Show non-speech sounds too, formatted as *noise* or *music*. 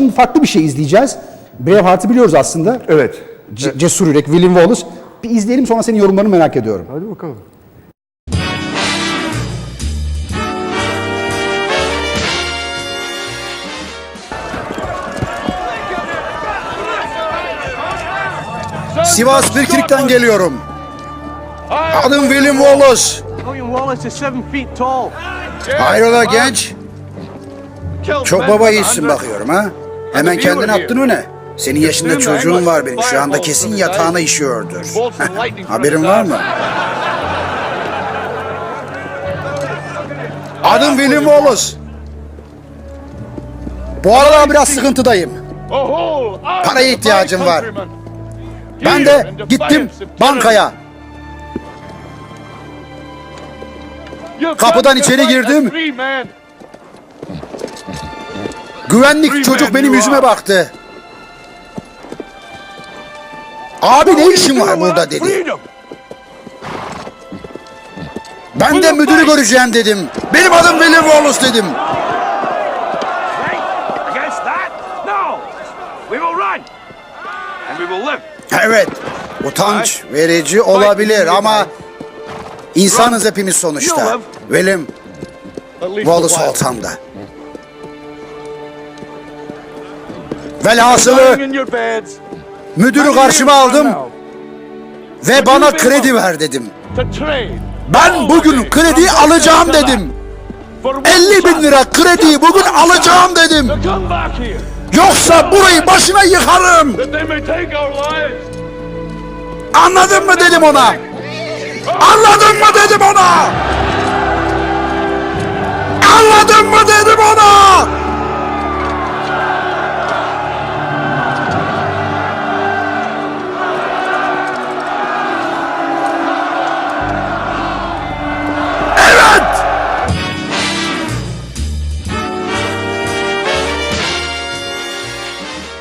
Şimdi farklı bir şey izleyeceğiz. Braveheart'ı biliyoruz aslında. Evet. C- Cesur Yürek, William Wallace. Bir izleyelim sonra senin yorumlarını merak ediyorum. Hadi bakalım. Sivas Birkirik'ten geliyorum. Adım William Wallace. William Wallace is seven feet tall. Hayrola genç? Çok baba iyisin bakıyorum ha. Hemen kendini attın mı ne? Senin yaşında çocuğun var benim. Şu anda kesin yatağına işiyordur. *laughs* Haberin var mı? Adım William Wallace. Bu aralar biraz sıkıntıdayım. Paraya ihtiyacım var. Ben de gittim bankaya. Kapıdan içeri girdim. Güvenlik çocuk benim yüzüme baktı. Abi ne işin var burada dedi. Ben de müdürü göreceğim dedim. Benim adım William Wallace dedim. Evet, utanç verici olabilir ama insanız hepimiz sonuçta. William Wallace olsam da. Velhasılı müdürü karşıma aldım ve bana kredi ver dedim. Ben bugün kredi alacağım dedim. For 50 bin lira krediyi bugün alacağım dedim. Yoksa burayı başına yıkarım. Anladın mı dedim ona. Anladın mı dedim ona. Anladın mı dedim ona.